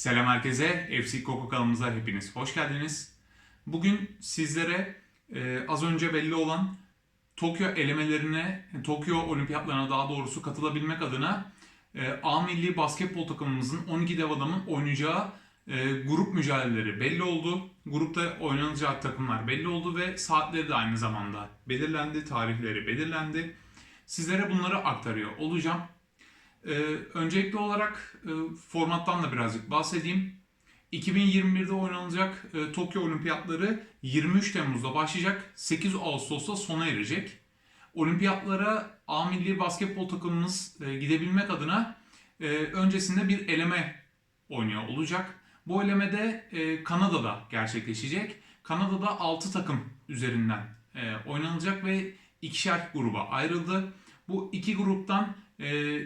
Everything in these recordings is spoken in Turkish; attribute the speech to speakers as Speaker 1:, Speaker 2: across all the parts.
Speaker 1: Selam herkese. FC Koko kanalımıza hepiniz hoş geldiniz. Bugün sizlere e, az önce belli olan Tokyo elemelerine, Tokyo olimpiyatlarına daha doğrusu katılabilmek adına e, A milli basketbol takımımızın 12 dev adamın oynayacağı e, grup mücadeleleri belli oldu. Grupta oynanacağı takımlar belli oldu ve saatleri de aynı zamanda belirlendi, tarihleri belirlendi. Sizlere bunları aktarıyor olacağım. Ee, öncelikli olarak e, formattan da birazcık bahsedeyim. 2021'de oynanacak e, Tokyo Olimpiyatları 23 Temmuz'da başlayacak. 8 Ağustos'ta sona erecek. Olimpiyatlara A milli basketbol takımımız e, gidebilmek adına e, öncesinde bir eleme oynuyor olacak. Bu elemede e, Kanada'da gerçekleşecek. Kanada'da 6 takım üzerinden e, oynanacak ve ikişer gruba ayrıldı. Bu iki gruptan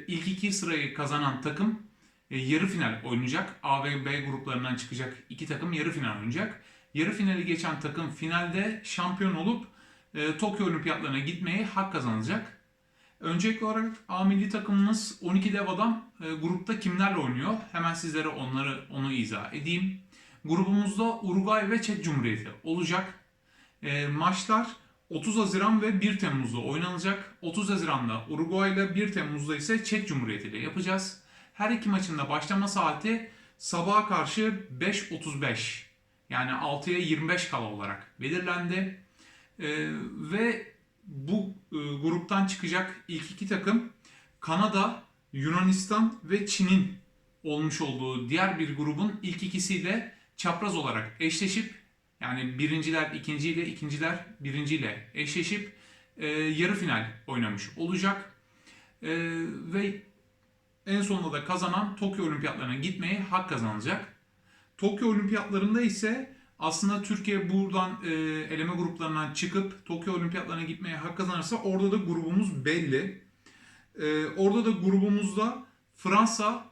Speaker 1: ilk iki sırayı kazanan takım e, yarı final oynayacak. A ve B gruplarından çıkacak iki takım yarı final oynayacak. Yarı finali geçen takım finalde şampiyon olup e, Tokyo Olimpiyatlarına gitmeye hak kazanacak. Öncelikli olarak A milli takımımız 12 dev adam e, grupta kimlerle oynuyor? Hemen sizlere onları onu izah edeyim. Grubumuzda Uruguay ve Çek Cumhuriyeti olacak. E, maçlar 30 Haziran ve 1 Temmuz'da oynanacak. 30 Haziran'da Uruguay ile 1 Temmuz'da ise Çek Cumhuriyeti ile yapacağız. Her iki maçın da başlama saati sabaha karşı 5.35 yani 6'ya 25 kala olarak belirlendi. Ee, ve bu e, gruptan çıkacak ilk iki takım Kanada, Yunanistan ve Çin'in olmuş olduğu diğer bir grubun ilk ikisiyle çapraz olarak eşleşip yani birinciler ikinciyle, ikinciler birinciyle eşleşip e, yarı final oynamış olacak. E, ve en sonunda da kazanan Tokyo Olimpiyatlarına gitmeye hak kazanacak. Tokyo Olimpiyatlarında ise aslında Türkiye buradan e, eleme gruplarından çıkıp Tokyo Olimpiyatlarına gitmeye hak kazanırsa orada da grubumuz belli. E, orada da grubumuzda Fransa,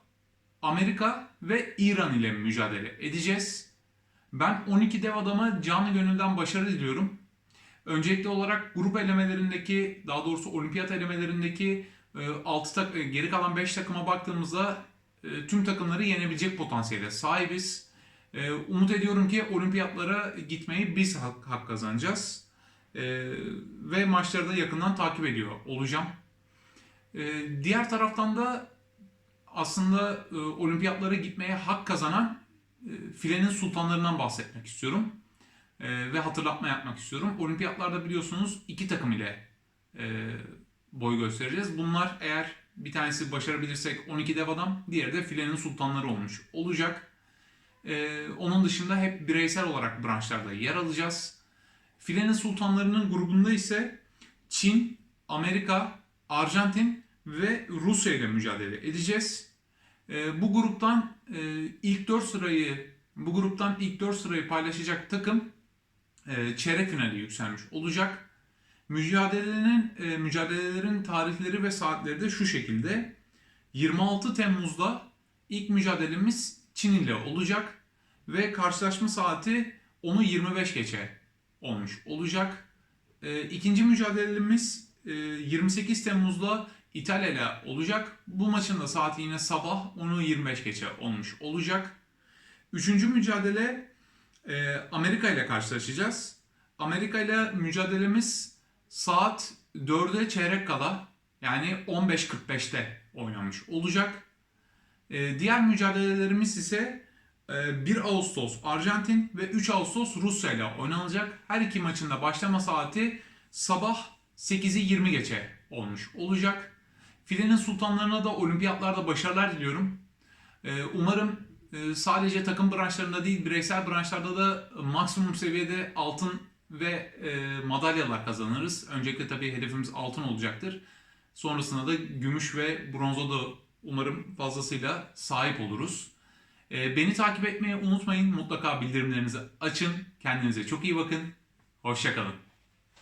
Speaker 1: Amerika ve İran ile mücadele edeceğiz. Ben 12 dev adama canı gönülden başarı diliyorum. Öncelikli olarak grup elemelerindeki, daha doğrusu olimpiyat elemelerindeki 6 tak e, geri kalan 5 takıma baktığımızda e, tüm takımları yenebilecek potansiyele sahibiz. E, umut ediyorum ki olimpiyatlara gitmeyi biz hak kazanacağız. Ve maçları da yakından takip ediyor olacağım. Diğer taraftan da aslında olimpiyatlara gitmeye hak kazanan filenin sultanlarından bahsetmek istiyorum. Ve hatırlatma yapmak istiyorum. Olimpiyatlarda biliyorsunuz iki takım ile boy göstereceğiz. Bunlar eğer bir tanesi başarabilirsek 12 dev adam, diğeri de filenin sultanları olmuş olacak. Onun dışında hep bireysel olarak branşlarda yer alacağız. Filenin sultanlarının grubunda ise Çin, Amerika, Arjantin ve Rusya ile mücadele edeceğiz. Ee, bu gruptan e, ilk 4 sırayı bu gruptan ilk 4 sırayı paylaşacak takım e, çeyrek finale yükselmiş olacak. Mücadelenin e, mücadelelerin tarihleri ve saatleri de şu şekilde. 26 Temmuz'da ilk mücadelemiz Çin ile olacak ve karşılaşma saati onu 25 geçe olmuş olacak. E, ikinci mücadelemiz e, 28 Temmuz'da İtalya ile olacak. Bu maçın da saati yine sabah onu 25 geçe olmuş olacak. Üçüncü mücadele e, Amerika ile karşılaşacağız. Amerika ile mücadelemiz saat 4'e çeyrek kala yani 15.45'te oynanmış olacak. Ee, diğer mücadelelerimiz ise e, 1 Ağustos Arjantin ve 3 Ağustos Rusya ile oynanacak. Her iki maçın da başlama saati sabah 8'i 20 geçe olmuş olacak. Filenin sultanlarına da olimpiyatlarda başarılar diliyorum. Ee, umarım e, sadece takım branşlarında değil bireysel branşlarda da maksimum seviyede altın ve e, madalyalar kazanırız. Öncelikle tabii hedefimiz altın olacaktır. Sonrasında da gümüş ve bronza da umarım fazlasıyla sahip oluruz. E, beni takip etmeyi unutmayın. Mutlaka bildirimlerinizi açın. Kendinize çok iyi bakın. Hoşçakalın.